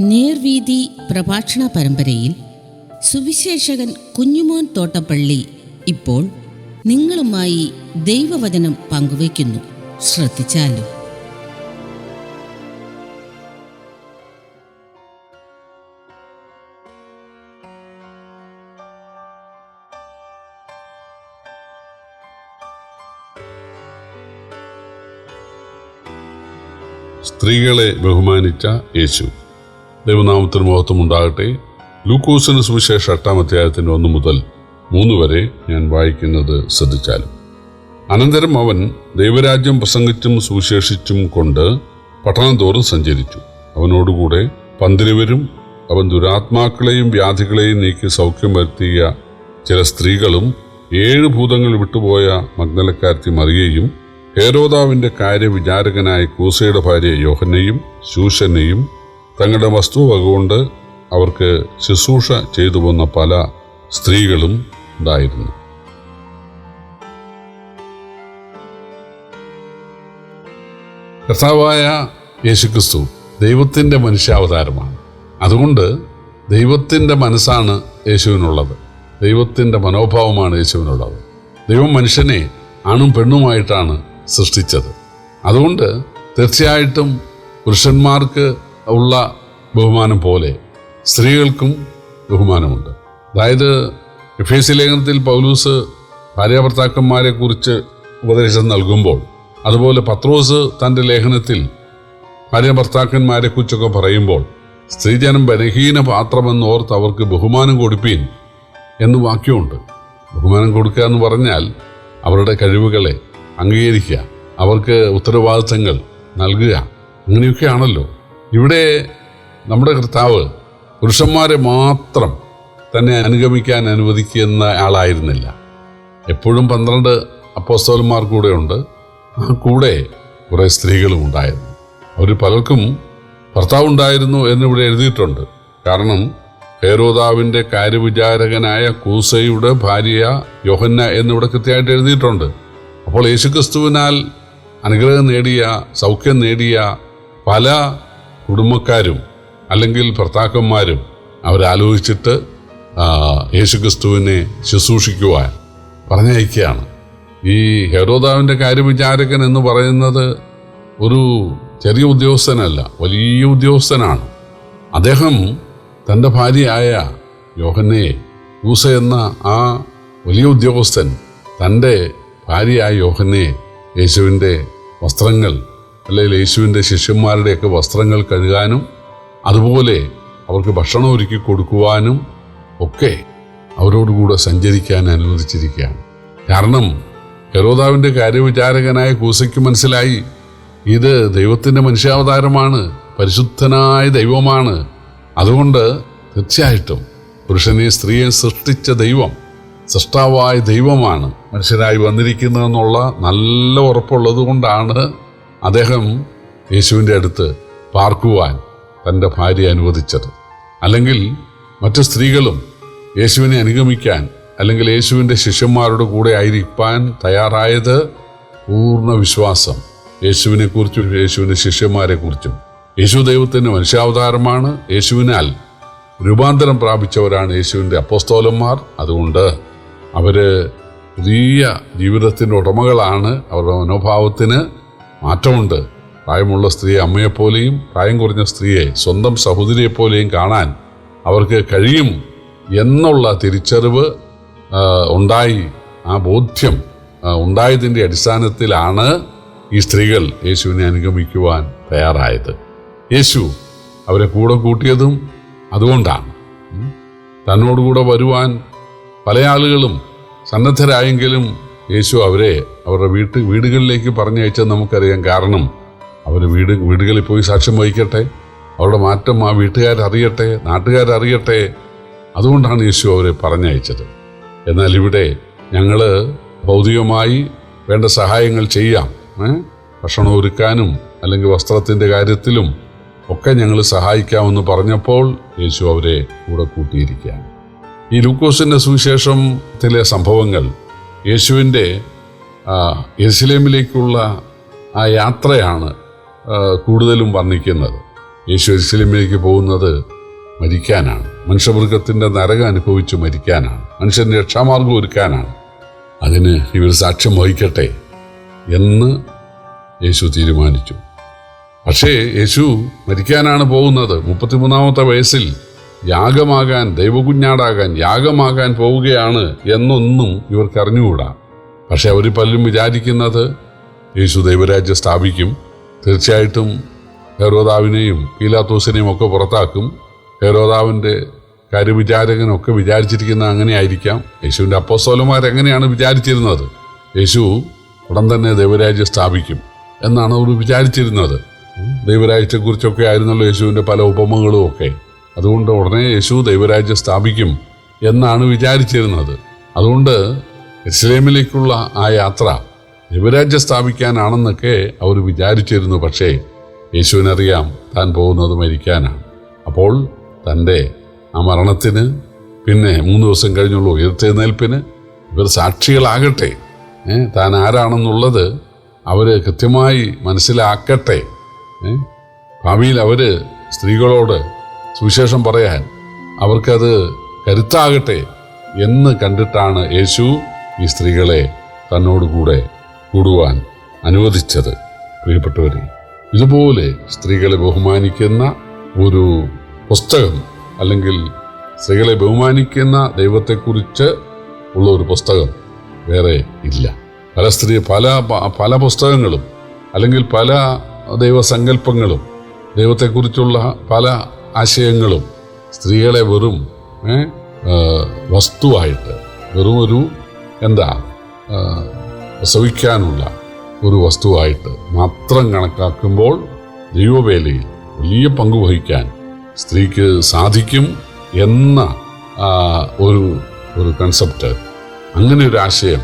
നേർവീതി പ്രഭാഷണ പരമ്പരയിൽ സുവിശേഷകൻ കുഞ്ഞുമോൻ തോട്ടപ്പള്ളി ഇപ്പോൾ നിങ്ങളുമായി ദൈവവചനം പങ്കുവയ്ക്കുന്നു. ശ്രദ്ധിച്ചാലും? സ്ത്രീകളെ ബഹുമാനിച്ച യേശു. ദൈവനാമത്തിന് മഹത്വം ഉണ്ടാകട്ടെ. ലൂക്കോസിന് സുവിശേഷ എട്ടാം അധ്യായത്തിന്റെ ഒന്ന് മുതൽ മൂന്ന് വരെ ഞാൻ വായിക്കുന്നത് ശ്രദ്ധിച്ചാലും. അനന്തരം അവൻ ദൈവരാജ്യം പ്രസംഗിച്ചും സുവിശേഷിച്ചും കൊണ്ട് പട്ടണം തോറും സഞ്ചരിച്ചു. അവനോടുകൂടെ പന്തിരുവരും അവൻ ദുരാത്മാക്കളെയും വ്യാധികളെയും നീക്കി സൗഖ്യം വരുത്തിയ ചില സ്ത്രീകളും ഏഴ് ഭൂതങ്ങൾ വിട്ടുപോയ മഗ്നലക്കാരത്തി മറിയയും ഹേരോദാവിന്റെ കാര്യവിചാരകനായ കൂസയുടെ ഭാര്യ യോഹനെയും ശൂഷനെയും തങ്ങളുടെ വസ്തുവകൊണ്ട് അവർക്ക് ശുശ്രൂഷ ചെയ്തു വന്ന പല സ്ത്രീകളും ഉണ്ടായിരുന്നു. കർത്താവായ യേശുക്രിസ്തു ദൈവത്തിന്റെ മനുഷ്യാവതാരമാണ്. അതുകൊണ്ട് ദൈവത്തിന്റെ മനസ്സാണ് യേശുവിനുള്ളത്. ദൈവത്തിന്റെ മനോഭാവമാണ് യേശുവിനുള്ളത്. ദൈവം മനുഷ്യനെ ആണും പെണ്ണുമായിട്ടാണ് സൃഷ്ടിച്ചത്. അതുകൊണ്ട് തീർച്ചയായിട്ടും പുരുഷന്മാർക്ക് ഉള്ള ബഹുമാനം പോലെ സ്ത്രീകൾക്കും ബഹുമാനമുണ്ട്. അതായത് എഫ് ലേഖനത്തിൽ പൗലൂസ് ഭാര്യാഭർത്താക്കന്മാരെ കുറിച്ച് ഉപദേശം നൽകുമ്പോൾ അതുപോലെ പത്രോസ് തന്റെ ലേഖനത്തിൽ ഭാര്യാഭർത്താക്കന്മാരെ കുറിച്ചൊക്കെ പറയുമ്പോൾ സ്ത്രീജനം ബലഹീന പാത്രമെന്ന് ഓർത്ത് അവർക്ക് ബഹുമാനം കൊടുപ്പീൻ എന്ന് വാക്യമുണ്ട്. ബഹുമാനം കൊടുക്കുക എന്ന് പറഞ്ഞാൽ അവരുടെ കഴിവുകളെ അംഗീകരിക്കുക അവർക്ക് ഉത്തരവാദിത്തങ്ങൾ നൽകുക അങ്ങനെയൊക്കെയാണല്ലോ. ഇവിടെ നമ്മുടെ കർത്താവ് പുരുഷന്മാരെ മാത്രം തന്നെ അനുഗമിക്കാൻ അനുവദിക്കുന്ന ആളായിരുന്നില്ല. എപ്പോഴും പന്ത്രണ്ട് അപ്പോസ്തോലന്മാർ കൂടെ ഉണ്ട് ആ കൂടെ കുറേ സ്ത്രീകളും ഉണ്ടായിരുന്നു. അവർ പലർക്കും ഭർത്താവ് ഉണ്ടായിരുന്നു എന്നിവിടെ എഴുതിയിട്ടുണ്ട്. കാരണം ഹേരോദാവിന്റെ കാര്യവിചാരകനായ കൂസയുടെ ഭാര്യ യോഹന്ന എന്നിവിടെ കൃത്യമായിട്ട് എഴുതിയിട്ടുണ്ട്. അപ്പോൾ യേശുക്രിസ്തുവിനാൽ അനുഗ്രഹം നേടിയ സൗഖ്യം നേടിയ പല കുടുംബക്കാരും അല്ലെങ്കിൽ ഭർത്താക്കന്മാരും അവരാലോചിച്ചിട്ട് യേശുക്രിസ്തുവിനെ ശുശ്രൂഷിക്കുവാൻ പറഞ്ഞയക്കുകയാണ്. ഈ ഹെരോദാവിന്റെ കാര്യവിചാരകൻ എന്ന് പറയുന്നത് ഒരു ചെറിയ ഉദ്യോഗസ്ഥനല്ല വലിയ ഉദ്യോഗസ്ഥനാണ്. അദ്ദേഹം തന്റെ ഭാര്യയായ യോഹന്നയെ യൂസ എന്ന ആ വലിയ ഉദ്യോഗസ്ഥൻ തന്റെ ഭാര്യയായ യോഹന്നയെ യേശുവിന്റെ വസ്ത്രങ്ങൾ അല്ലെങ്കിൽ യേശുവിന്റെ ശിഷ്യന്മാരുടെയൊക്കെ വസ്ത്രങ്ങൾ കഴുകാനും അതുപോലെ അവർക്ക് ഭക്ഷണം ഒരുക്കി കൊടുക്കുവാനും ഒക്കെ അവരോടുകൂടെ സഞ്ചരിക്കാൻ അനുവദിച്ചിരിക്കുകയാണ്. കാരണം ഹെറോദാവിന്റെ കാര്യവിചാരകനായ കൂസയ്ക്ക് മനസ്സിലായി ഇത് ദൈവത്തിന്റെ മനുഷ്യാവതാരമാണ് പരിശുദ്ധനായ ദൈവമാണ്. അതുകൊണ്ട് തീർച്ചയായിട്ടും പുരുഷനെ സ്ത്രീയെ സൃഷ്ടിച്ച ദൈവം സൃഷ്ടാവായ ദൈവമാണ് മനുഷ്യനായി വന്നിരിക്കുന്നതെന്നുള്ള നല്ല ഉറപ്പുള്ളത് കൊണ്ടാണ് അദ്ദേഹം യേശുവിന്റെ അടുത്ത് പാർക്കുവാൻ തന്റെ ഭാര്യ അനുവദിച്ചത്. അല്ലെങ്കിൽ മറ്റു സ്ത്രീകളും യേശുവിനെ അനുഗമിക്കാൻ അല്ലെങ്കിൽ യേശുവിന്റെ ശിഷ്യന്മാരുടെ കൂടെ ആയിരിക്കാൻ തയ്യാറായത് പൂർണ വിശ്വാസം. യേശുവിനെക്കുറിച്ചും യേശുവിന്റെ ശിഷ്യന്മാരെക്കുറിച്ചും. യേശു ദൈവത്തിന്റെ മനുഷ്യാവതാരമാണ്. യേശുവിനാൽ രൂപാന്തരം പ്രാപിച്ചവരാണ് യേശുവിന്റെ അപ്പോസ്തോലന്മാർ. അതുകൊണ്ട് അവർ പുതിയ ജീവിതത്തിന്റെ ഉടമകളാണ്. അവരുടെ മനോഭാവത്തിന് മാറ്റമുണ്ട്. പ്രായമുള്ള സ്ത്രീയെ അമ്മയെപ്പോലെയും പ്രായം കുറഞ്ഞ സ്ത്രീയെ സ്വന്തം സഹോദരിയെപ്പോലെയും കാണാൻ അവർക്ക് കഴിയും എന്നുള്ള തിരിച്ചറിവ് ഉണ്ടായി. ആ ബോധ്യം ഉണ്ടായതിന്റെ അടിസ്ഥാനത്തിലാണ് ഈ സ്ത്രീകൾ യേശുവിനെ അനുഗമിക്കുവാൻ തയ്യാറായത്. യേശു അവരെ കൂടെ കൂട്ടിയതും അതുകൊണ്ടാണ്. തന്നോടുകൂടെ വരുവാൻ പല ആളുകളും സന്നദ്ധരായെങ്കിലും യേശു അവരെ അവരുടെ വീട്ട് വീടുകളിലേക്ക് പറഞ്ഞയച്ചത് നമുക്കറിയാം കാരണം അവർ വീട് വീടുകളിൽ പോയി സാക്ഷ്യം വഹിക്കട്ടെ. അവരുടെ മാറ്റം ആ വീട്ടുകാരറിയട്ടെ നാട്ടുകാരറിയട്ടെ. അതുകൊണ്ടാണ് യേശു അവരെ പറഞ്ഞയച്ചത്. എന്നാൽ ഇവിടെ ഞങ്ങൾ ഭൗതികമായി വേണ്ട സഹായങ്ങൾ ചെയ്യാം ഭക്ഷണം ഒരുക്കാനും അല്ലെങ്കിൽ വസ്ത്രത്തിന്റെ കാര്യത്തിലും ഒക്കെ ഞങ്ങൾ സഹായിക്കാമെന്ന് പറഞ്ഞപ്പോൾ യേശു അവരെ കൂടെ കൂട്ടിയിരിക്കുകയാണ്. ഈ ലൂക്കോസിന്റെ സുവിശേഷത്തിലെ സംഭവങ്ങൾ യേശുവിന്റെ യെരുസലേമിലേക്കുള്ള ആ യാത്രയാണ് കൂടുതലും വർണിക്കുന്നത്. യേശു എരുസലേമിലേക്ക് പോകുന്നത് മരിക്കാനാണ്. മനുഷ്യവർഗത്തിന്റെ നരകം അനുഭവിച്ച് മരിക്കാനാണ്. മനുഷ്യന്റെ രക്ഷാമാർഗം ഒരുക്കാനാണ്. അതിന് ഇവർ സാക്ഷ്യം വഹിക്കട്ടെ എന്ന് യേശു തീരുമാനിച്ചു. പക്ഷേ യേശു മരിക്കാനാണ് പോകുന്നത്. മുപ്പത്തിമൂന്നാമത്തെ വയസ്സിൽ യാഗമാകാൻ ദൈവകുഞ്ഞാടാകാൻ യാഗമാകാൻ പോവുകയാണ് എന്നൊന്നും ഇവർക്ക് അറിഞ്ഞുകൂടാ പക്ഷെ അവർ പലരും വിചാരിക്കുന്നത് യേശു ദൈവരാജ്യം സ്ഥാപിക്കും. തീർച്ചയായിട്ടും ഹെരോദാവിനെയും പീലാത്തോസിനെയും ഒക്കെ പുറത്താക്കും. ഹെറോദാവിന്റെ കാര്യവിചാരകനൊക്കെ വിചാരിച്ചിരിക്കുന്ന അങ്ങനെയായിരിക്കാം. യേശുവിന്റെ അപ്പോസ്തോലന്മാർ എങ്ങനെയാണ് വിചാരിച്ചിരുന്നത്? യേശു ഉടൻ തന്നെ ദൈവരാജ്യം സ്ഥാപിക്കും എന്നാണ് അവർ വിചാരിച്ചിരുന്നത്. ദൈവരാജ്യത്തെക്കുറിച്ചൊക്കെ ആയിരുന്നല്ലോ യേശുവിന്റെ പല ഉപമകളും ഒക്കെ. അതുകൊണ്ട് ഉടനെ യേശു ദൈവരാജ്യം സ്ഥാപിക്കും എന്നാണ് വിചാരിച്ചിരുന്നത്. അതുകൊണ്ട് ഇസ്ലേമിലേക്കുള്ള ആ യാത്ര യുവരാജ്യം സ്ഥാപിക്കാനാണെന്നൊക്കെ അവർ വിചാരിച്ചിരുന്നു. പക്ഷേ യേശുവിനറിയാം താൻ പോകുന്നത് മരിക്കാനാണ്. അപ്പോൾ തന്റെ ആ മരണത്തിന് പിന്നെ മൂന്ന് ദിവസം കഴിഞ്ഞുള്ള ഉയർത്തെഴുന്നേൽപ്പിന് ഇവർ സാക്ഷികളാകട്ടെ. താൻ ആരാണെന്നുള്ളത് അവർ കൃത്യമായി മനസ്സിലാക്കട്ടെ. ഭാവിയിൽ അവർ സ്ത്രീകളോട് സുവിശേഷം പറയാൻ അവർക്കത് കരുത്താകട്ടെ എന്ന് കണ്ടിട്ടാണ് യേശു ഈ സ്ത്രീകളെ തന്നോടുകൂടെ കൂടുവാൻ അനുവദിച്ചത്. പ്രിയപ്പെട്ടവരെ ഇതുപോലെ സ്ത്രീകളെ ബഹുമാനിക്കുന്ന ഒരു പുസ്തകം അല്ലെങ്കിൽ സ്ത്രീകളെ ബഹുമാനിക്കുന്ന ദൈവത്തെക്കുറിച്ച് ഉള്ള ഒരു പുസ്തകം വേറെ ഇല്ല. പല സ്ത്രീ പല പല പുസ്തകങ്ങളും അല്ലെങ്കിൽ പല ദൈവസങ്കല്പങ്ങളും ദൈവത്തെക്കുറിച്ചുള്ള പല ആശയങ്ങളും സ്ത്രീകളെ വെറും വസ്തുവായിട്ട് വെറും ഒരു എന്താ? പ്രസവിക്കാനുള്ള ഒരു വസ്തുവായിട്ട് മാത്രം കണക്കാക്കുമ്പോൾ ദൈവവേലയിൽ വലിയ പങ്ക് വഹിക്കാൻ സ്ത്രീക്ക് സാധിക്കും എന്ന ഒരു ഒരു കൺസെപ്റ്റ് അങ്ങനെ ഒരു ആശയം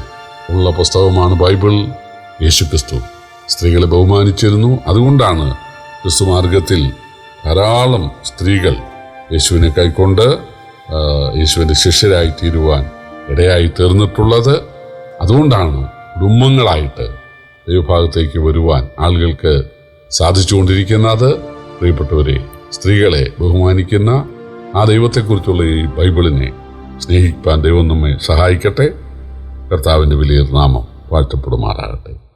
ഉള്ള പുസ്തകമാണ് ബൈബിൾ. യേശുക്രിസ്തു സ്ത്രീകളെ ബഹുമാനിച്ചിരുന്നു. അതുകൊണ്ടാണ് ക്രിസ്തു മാർഗത്തിൽ ധാരാളം സ്ത്രീകൾ യേശുവിനെ കൈക്കൊണ്ട് യേശുവിന്റെ ശിഷ്യരായി തീരുവാൻ ഇടയായി തീർന്നിട്ടുള്ളത് അതുകൊണ്ടാണ് കുടുംബങ്ങളായിട്ട് ദൈവഭാഗത്തേക്ക് വരുവാൻ ആളുകൾക്ക് സാധിച്ചുകൊണ്ടിരിക്കുന്നത്. പ്രിയപ്പെട്ടവരെ സ്ത്രീകളെ ബഹുമാനിക്കുന്ന ആ ദൈവത്തെക്കുറിച്ചുള്ള ഈ ബൈബിളിനെ സ്നേഹിക്കാൻ ദൈവം നമ്മെ സഹായിക്കട്ടെ. കർത്താവിന്റെ വലിയ നാമം വാഴ്ത്തപ്പെടുമാറാകട്ടെ.